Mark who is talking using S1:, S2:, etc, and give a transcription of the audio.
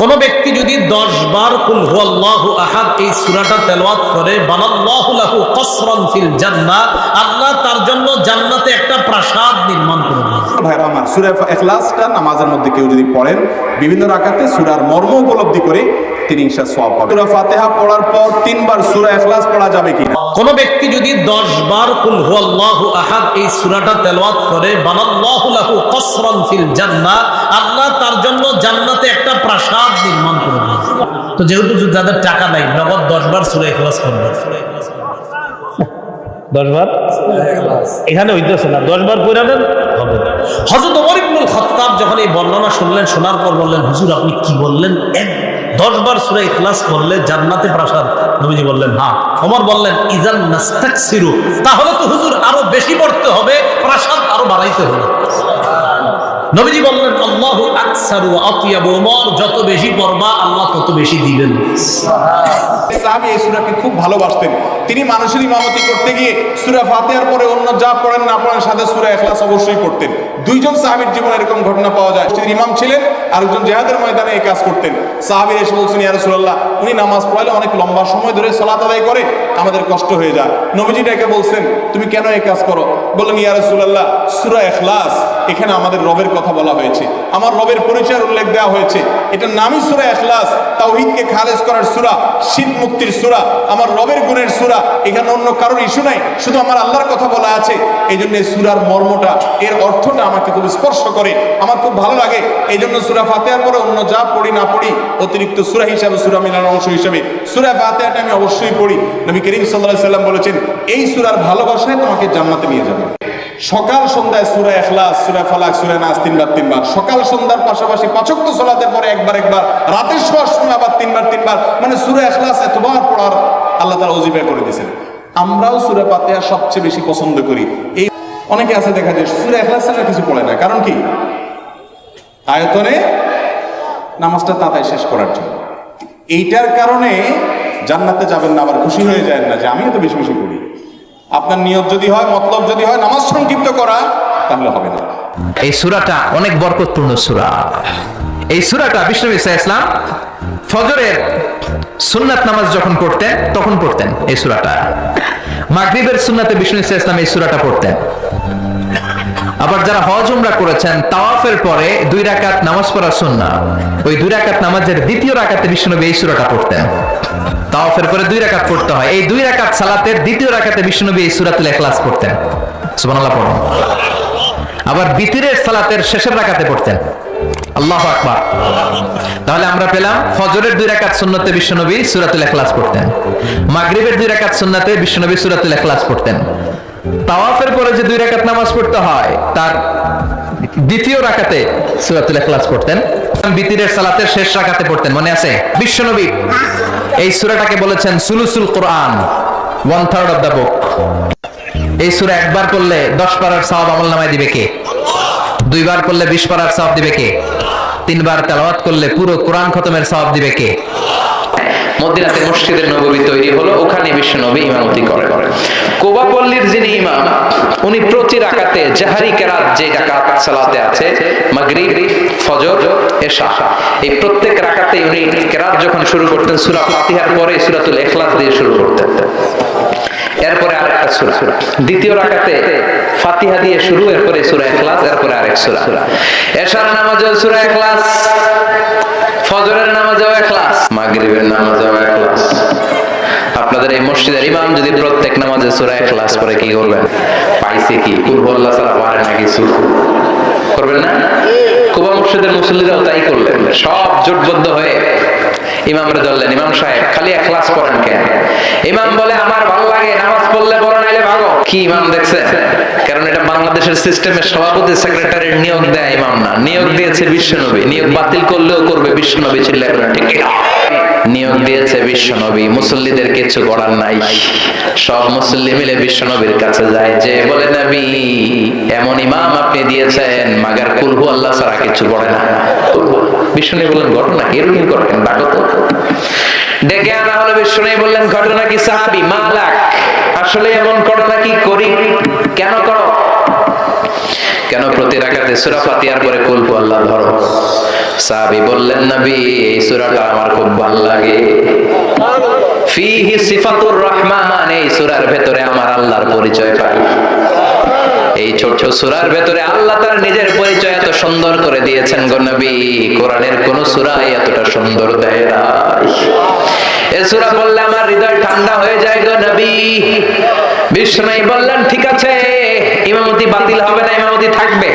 S1: কোন ব্যক্তি যদি দশ বার কুল হুয়াল্লাহু আহাদ এই সূরাটা তেলাওয়াত করে, বানাল্লাহু লাহু কসরান ফিল জান্নাহ, আল্লাহ তার জন্য জান্নাতে একটা প্রাসাদ নির্মাণ করে দেন।
S2: ভাইরা আমার সূরা ইখলাসটা নামাজের মধ্যে কেউ যদি পড়েন, বিভিন্ন রাকাতে সুরার মর্ম উপলব্ধি করে ইনশা সওয়াব পাবেন সুরা ফাতিহা পড়ার পর তিনবার সুরা এখলাস পড়া যাবে কি
S1: কোন ব্যক্তি যদি দশ বার কুল হুয়াল্লাহু আহাদ এই সূরাটা তেলাওয়াত করে বানাল্লাহু লাহু কসরান ফিল জান্নাহ আল্লাহ তার জন্য জান্নাতে একটা প্রাসাদ নির্মাণ করে দেন। তো যেহেতু যাদের টাকা নাই নগদ দশ বার সূরা দশ বার এখানে হইতেছে না দশ বার করে দেন হবে। হজরত ওমর ইবনুল খাত্তাব যখন এই বর্ণনা শুনলেন শোনার পর বললেন হুজুর আপনি কি বললেন? এক দশ বার সূরা ইখলাস বললে জান্নাতে প্রাসাদ নবীজি বললেন হ্যাঁ অমর বললেন, ইজান নাস্তাক সিরু তাহলে তো হুজুর আরও বেশি পড়তে হবে, প্রাসাদ আরও বাড়াইতে হবে। নবীজি বললেন, আল্লাহ আকসারু যত বেশি পড়বা আল্লাহ তত বেশি দিবেন।
S2: এই সূরাকে খুব ভালোবাসতেন। তিনি মানুষের ইমামতি করতে গিয়ে সূরা ফাতিহার পরে অন্য যা পড়েন না পড়েন সাথে সূরা ইখলাস অবশ্যই পড়তেন। দুইজন সাহাবীর জীবনে এরকম ঘটনা পাওয়া যায়। ইমাম ছিলেন, আরেকজন জিহাদের ময়দানে এই কাজ করতেন। সাহাবীর এসে বলছেন উনি নামাজ পড়ালে অনেক লম্বা সময় ধরে সালাত আদায় করে, আমাদের কষ্ট হয়ে যায়। নবীজি ডেকে বলছেন, তুমি কেন এই কাজ করো? বললেন, ইয়া রাসূলুল্লাহ, সূরা ইখলাস, এখানে আমাদের রবের কথা বলা হয়েছে। আমার রবের পরিচয়ের উল্লেখ দেওয়া হয়েছে। এটার নামই সূরা ইখলাস। তাওহীদকে খালেজ করার সূরা শীত মুক্তির সূরা, আমার রবের গুণের সূরা, এখানে অন্য কারোর ইস্যু নাই, শুধু আমার আল্লাহর কথা বলা আছে। এই জন্য সূরার মর্মটা, এর অর্থটা আমাকে খুব স্পর্শ করে, আমার খুব ভালো লাগে। এই জন্য সুরা ফাতিহার পরে অন্য যা পড়ি না পড়ি, অতিরিক্ত সুরা হিসাবে, সুরা মিলানোর অংশ হিসাবে, সুরা ফাতিহাটা আমি অবশ্যই পড়ি। নবী করিম আলাইহি সাল্লাম বলেছেন, এই সূরার ভালোবাসায় তোমাকে জান্নাতে নিয়ে যাবে। সকাল সন্ধ্যায় সূরা ইখলাস, সূরা ফালাক, সূরা নাস তিনবার তিনবার। সকাল সন্ধ্যার পাশাপাশি পাঁচক্ত সালাতের পরে একবার একবার। রাতের শোয়ার সময় আবার তিনবার তিনবার। মানে সূরা ইখলাস এতবার পড়ার আল্লাহ তাআলা ওজিফা করে দিয়েছেন। আমরাও সূরা ফাতিহা সবচেয়ে বেশি পছন্দ করি। এই অনেকে আছে দেখা যায় সূরা ইখলাস ছাড়া কিছু পড়ে না। কারণ কি? আয়তনে নামাজটা তাড়াতাড়ি শেষ করার জন্য। এইটার কারণে জান্নাতে যাবেন না, আবার খুশি হয়ে যায় না যে আমিও তো বেশি বেশি করি আপনার নিয়ত যদি হয়, মতলব যদি হয়, নামাজ সংক্ষিপ্ত করা, তাহলে হবে না।
S3: এই সুরাটা অনেক বরকতপূর্ণ সুরা। এই সুরাটা ইসা ইসলাম ফজরের সুন্নাত নামাজ যখন পড়তেন, তখন পড়তেন এই সুরাটা। মাগরিবের সুন্নাতে বিষ্ণু ইসা ইসলাম এই সুরাটা পড়তেন। আবার যারা হজ উমরা করেছেন, তাওয়াফের পরে দুই রাকাত নামাজ পড়া সুন্না ওই দুই রাকাত নামাজের দ্বিতীয় রাকাতে বিষ্ণুনবী এই সুরাটা পড়তেন। তাওয়াফের পরে দুই রাকাত পড়তে হয়। এই দুই রাকাত সালাতের দ্বিতীয় রাকাতে বিষ্ণুনবী এই সুরাতুল ইখলাস পড়তেন। সুবহানাল্লাহ পড়ুন। আবার বিতিরের সালাতের শেষের রাকাতে পড়তেন। আল্লাহ আকবার। তাহলে আমরা পেলাম ফজরের দুই রাকাত সুন্নতে বিশ্বনবী সূরাতুল ইখলাস পড়তেন। মাগরিবের দুই রাকাত সুন্নাতে বিশ্বনবী সূরাতুল ইখলাস পড়তেন। তাওয়াফের পরে যে দুই রাকাত নামাজ পড়তে হয়, তার দ্বিতীয় রাকাতে সূরাতুল ইখলাস পড়তেন। বিতিরের সালাতের শেষ রাকাতে পড়তেন, মনে আছে? বিশ্বনবী এই সূরাটাকে বলেছেন সুলুসুল Quran one third of the book এই সূরা একবার করলে দশ পারার সওয়াব আমল নামায় দিবে কে? দুইবার করলে বিশ পারার সওয়াব দিবে কে? তিনবার তেলাওয়াত করলে পুরো কোরআন খতমের সওয়াব দিবে কে? মদিনাতে মসজিদের নববী তৈরি হলো, ওখানে বিশ্ব নবী ইমামতি করে। ইমাম উনি প্রতি রাকাতে জাহারি কেরাত যে রাকাত সালাতে আছে, মাগরিব, ফজর, এশা, এই প্রত্যেক রাকাতে উনি কেরাত যখন শুরু করতেন, সূরা ফাতিহার পরে সূরাতুল ইখলাস দিয়ে শুরু করতেন। এরপরে আরেকটা সূরা, দ্বিতীয় রাকাতে ফাতিহা দিয়ে শুরু, এরপরে সূরা ইখলাস, এরপরে আরেক সূরা। এশার নামাজেও সূরা ইখলাস, ফজরের নামাজেও ইখলাস, মাগরিবের নামাজেও ইখলাস। আপনাদের এই মসজিদের ইমাম যদি প্রত্যেক নামাজে সূরা ইখলাস পড়ে, কি করবেন? পাইছে কি? কুরবল্লাহ ছাড়া পারে না কিছু। করবেন না? কুবা মসজিদের মুসল্লিরাও তাই করলেন। সব জোটবদ্ধ হয়ে ইমাম সাহেব, খালি এক ক্লাস কেন? ইমাম বলে, আমার ভালো লাগে, নামাজ পড়লে বড় নাইলে ভাগো। কি ইমাম দেখছেন? কারণ এটা বাংলাদেশের সিস্টেমের সভাপতি সেক্রেটারির নিয়োগ দেয় ইমাম না। নিয়োগ দিয়েছে বিশ্বনবী। নিয়োগ বাতিল করলেও করবে বিশ্বনবী ছিল ঠিক? নিয়োগ দিয়েছে বিশ্বনবী, মুসল্লিদের কিছু করার নাই। সব মুসল্লি মিলে বিশ্বনবীর কাছে যায়। যে বলে, নবী, এমন ইমাম আপনি দিয়েছেন, মাগার কুলহু আল্লাহ ছাড়া কিছু পড়ে না। বললেন, ঘটনা এরকম ঘটেন ডাকো তো। ডেকে আনা হলো বললেন, ঘটনা কি, সাহাবি? মালাক, আসলে এমন ঘটনা কি করি? কেন করো? কেন, প্রতি রাকাতে সূরা ফাতিহার পরে কুল হু, আল্লাহ ধরো। সাহাবী বললেন, নবী, এই সূরাটা আমার খুব ভালো লাগে। ফিহি সিফাতুর রহমান, এই সূরার ভেতরে আমার আল্লাহর পরিচয় পাই। এই ছোট্ট সূরার ভেতরে আল্লাহ তার নিজের পরিচয় এত সুন্দর করে দিয়েছেন গো নবী। কোরআনের কোন সূরাই এতটা সুন্দর দেয় নাই এ সূরা বললে আমার হৃদয় ঠান্ডা হয়ে যায় গো নবী। বিষ্ণু বললেন, ঠিক আছে, ইমামতি বাতিল হবে না, ইমামতি থাকবে।